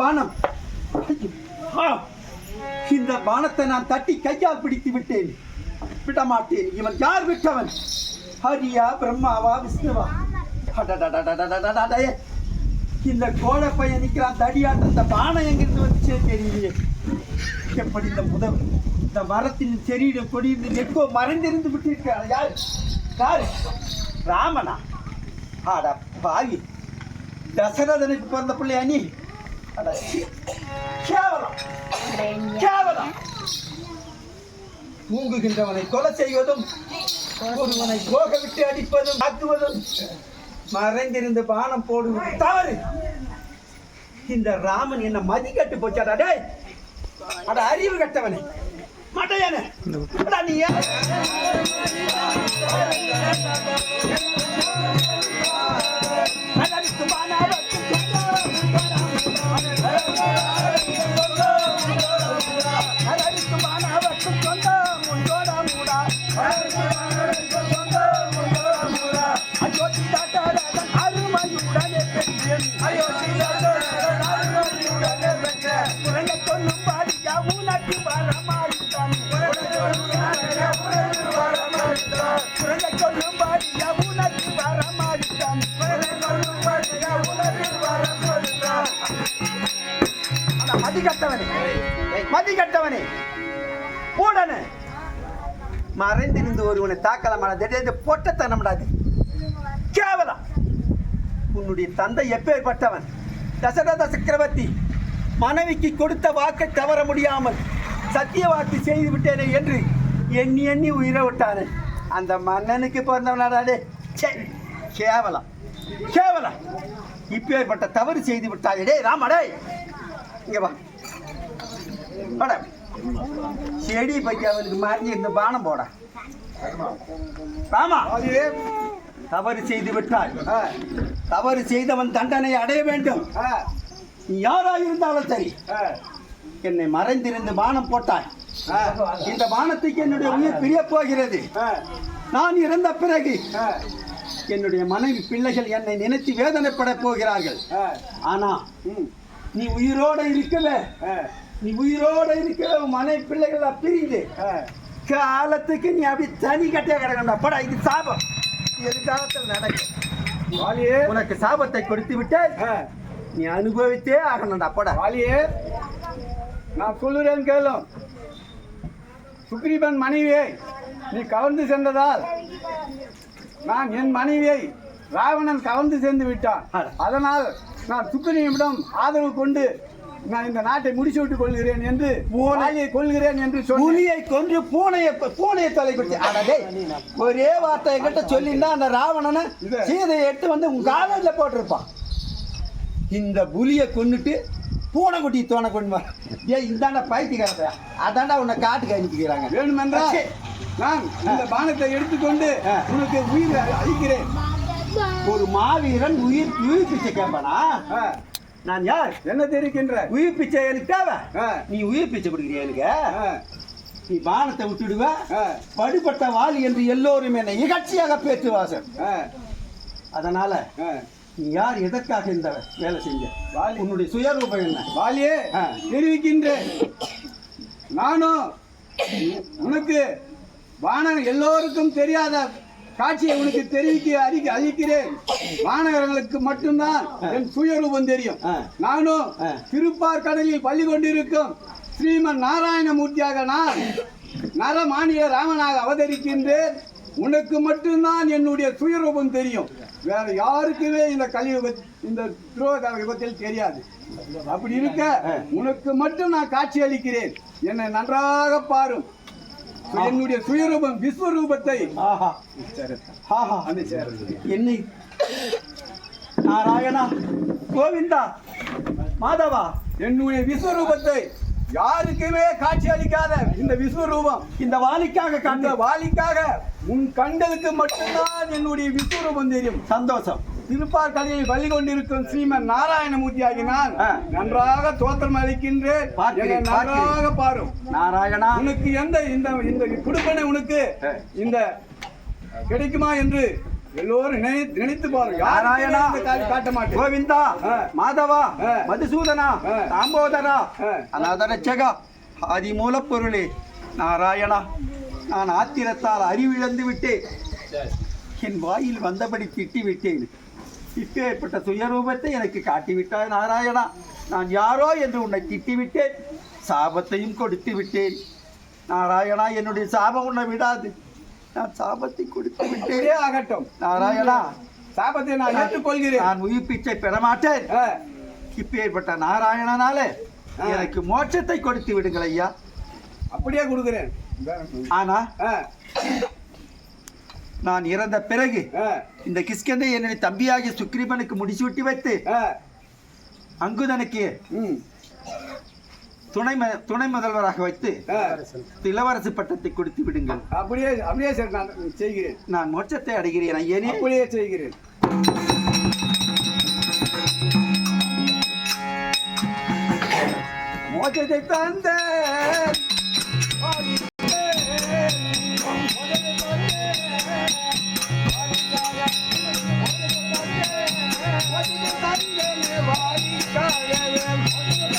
பானம் இந்த பானத்தை நான் தட்டி கையால் பிடித்து விட்டேன். விடமாட்டேன். இவன் யார் விட்டவன்? ஹரியா பிரம்மாவா விஷ்ணுவா? இந்த கோழை பையன் நிற்கிறான் தடியாட்ட இந்த பானம் எங்கிருந்து வந்துச்சே தெரியலையே. எப்படி இந்த முதல் இந்த மரத்தின் செடியில கொடியிருந்து நெக்கோ மறைந்திருந்து விட்டிருக்கிறான் யார்? யார்? ராமனா? ஆட பாவி. தசரதனுக்கு பிறந்த பிள்ளையா நீ? அட கேவலம். கேவலம். தூங்குகின்றவனை கொலை செய்வதும் ஒருவனை போக விட்டு அடிப்பதும் தாக்குவதும். மறைந்திருந்து பானம் போடுவதும் தவறு. இந்த ராமன் என்ன மதி கட்டு போச்சாடா டேய்? அட அறிவு கட்டவனே. மட்டையானே. நீ ஏன்? மதிகட்டவனே போடனே. மறைந்திருந்து ஒருவனை தாக்கலமான திடீர்னு பொட்டத்தனம்டாது கேவலம். உன்னுடைய தந்தை எப்பேற்பட்டவன்? தசரத சக்கரவர்த்தி மனைவிக்கு கொடுத்த வாக்கை தவற முடியாமல் சத்திய வாக்கு செய்து விட்டேனே என்று எண்ணி எண்ணி உயிரை விட்டானே. அந்த மன்னனுக்கு பிறந்தவனாடே ச்சே கேவலம். கேவலம். இப்பேற்பட்ட தவறு செய்து விட்டாயே. டே ராமடே இங்கே வா. செடி பைக்கு அவனுக்கு மாறி இந்த பானம் போட. ராமா தவறு செய்து விட்டாய். தவறு செய்தவன் தண்டனை அடைய வேண்டும். யாராக இருந்தாலும் சரி என்னை மறைந்திருந்து பானம் போட்டாய். இந்த பானத்துக்கு என்னுடைய உயிர் பிரிய போகிறது. நான் இறந்த பிறகு என்னுடைய மனைவி பிள்ளைகள் என்னை நினைத்து வேதனைப்பட போகிறார்கள். ஆனா நீ உயிரோட இருக்கவே நீ உயிரோட இருக்கவே உன் மனைவி பிள்ளைகள் பிரிந்து காலத்துக்கு நீ அப்படி தனி கட்டியா கிடக்கணும் படா இது சாபம். எதிர்காலத்தில் நடக்கும் உனக்கு சாபத்தை கொடுத்து விட்டால் நீ அனுபவித்தே ஆகணும்டா. படா. வாலியே நான் சொல்லுறேன் கேளும் சுக்ரீவன் மனைவியை நீ கவர்ந்து சென்றதால் நான் என் மனைவியை ராவணன் கவர்ந்து சென்று விட்டான். அதனால் நான் சுக்ரீவனிடம் ஆதரவு கொண்டு நான் இந்த நாட்டை முடிச்சு விட்டுக் கொள்கிறேன் என்று வாலியை கொள்கிறேன் என்று புலியை கொன்று பூனையை பூனையை தொலை கொடுத்து ஒரே வார்த்தை என்கிட்ட சொல்லியிருந்தா அந்த ராவணனை. சீதையை எடுத்து வந்து உங்க காலையில் போட்டிருப்பான். இந்த புலியை கொன்னுட்டு பூனை குட்டி தோணை கொண்டு வர ஏன் இந்தாண்ட பைத்தியக்காரங்க அதாண்டா உன்னை காட்டுக்கு அனுப்பிக்கிறாங்க. வேணுமென்றால் அச்சே. நான் இந்த பானத்தை எடுத்துக்கொண்டு. உனக்கு உயிர் அளிக்கிறேன். ஒரு மாவீரன் உயிர் உயிர் பிச்சை கேட்பானா? நான் யார்? என்ன தெரிவிக்கின்ற? உயிர் பிச்சை எனக்கு தேவை. நீ உயிர் பிச்சை கொடுக்குறிய எனக்கு? நீ பானத்தை விட்டுடுவ. படுபட்ட வாலி என்று எல்லோரும் என்னை இகழ்ச்சியாக பேசுவாசர் ஆ, அதனால. நீ யார் எதற்காக இந்த வேலை செஞ்ச? வாலி. உன்னுடைய சுயரூபம் என்ன? வாலியே. தெரிவிக்கின்றேன் நானும் உனக்கு வானக எல்லோருக்கும் தெரியாத காட்சியை உனக்கு தெரிவிக்க அறிக்க அளிக்கிறேன். வானகர்களுக்கு மட்டும்தான் என் சுயரூபம் தெரியும். நானும். திருப்பார் கடலில் பள்ளி கொண்டிருக்கும் ஸ்ரீமன் நாராயணமூர்த்தியாக நான் நரமானிய ராமனாக அவதரிக்கின்றேன். உனக்கு மட்டும்தான் என்னுடைய சுயரூபம் தெரியும். வேற யாருக்குமே இந்த கலியுக இந்த துரோக யுகத்தில் தெரியாது. அப்படி இருக்க உனக்கு மட்டும் நான் காட்சி அளிக்கிறேன். என்னை நன்றாக பாரும். என்னுடைய சுயரூபம் விஸ்வரூபத்தை. என்னை நாராயணா கோவிந்தா மாதவா. என்னுடைய விஸ்வரூபத்தை யாருக்குமே காட்சி அளிக்காத இந்த விஸ்வரூபம். இந்த வாலிக்காக காண்ட. வாலிக்காக உன் கண்களுக்கு மட்டும்தான் என்னுடைய விஸ்வரூபம் தெரியும். சந்தோஷம். திருப்பார் கதையில் பள்ளி கொண்டிருக்கும் ஸ்ரீமன் நாராயணமூர்த்தி ஆகினான் ஆ. நன்றாக தோற்றம் அளிக்கின்றேன் நன்றாக பாரும் நாராயணா உனக்கு எந்த இந்த இந்த குடுப்பனை உனக்கு. இந்த கிடைக்குமா என்று எல்லோரும் நினை- நினைத்து பாரு நாராயணா காட்ட மாட்டேன் கோவிந்தா. மாதவா. மதுசூதனா. தாம்போதரா ஆ. அநாதரட்சகா ஆதி மூலப்பொருளே நாராயணா நான் ஆத்திரத்தால் அறிவிழந்து விட்டேன் என் வாயில் வந்தபடி திட்டி விட்டேன் இப்பேற்பட்ட சுயரூபத்தை எனக்கு காட்டிவிட்டாய் நாராயணா. நான் யாரோ என்று உன்னை திட்டிவிட்டேன். சாபத்தையும் கொடுத்து விட்டேன். நாராயணா என்னுடைய சாபம் உன்னை விடாது. நான் சாபத்தை கொடுத்து விட்டேன். ஆகட்டும். நாராயணா சாபத்தை நான் ஏற்றுக்கொள்கிறேன். நான் உயிர் பிச்சை பெற மாட்டேன் ஆ. இப்பேற்பட்ட நாராயணனால. எனக்கு மோட்சத்தை கொடுத்து விடுங்கள் ஐயா. அப்படியே கொடுக்கிறேன். ஆனா நான் இறந்த பிறகு இந்த கிஷ்கந்தை என்னுடைய தம்பியாகிய சுக்ரீவனுக்கு முடிசூட்டி வைத்து அங்குதனுக்கு துணை துணை முதல்வராக வைத்து. இளவரசு பட்டத்தை கொடுத்து விடுங்கள். அப்படியே அப்படியே சரி நான் செய்கிறேன். நான் மோட்சத்தை அடைகிறேன் ஐயனே. அப்படியே செய்கிறேன். மோட்சத்தை தந்த Yeah, yeah, yeah.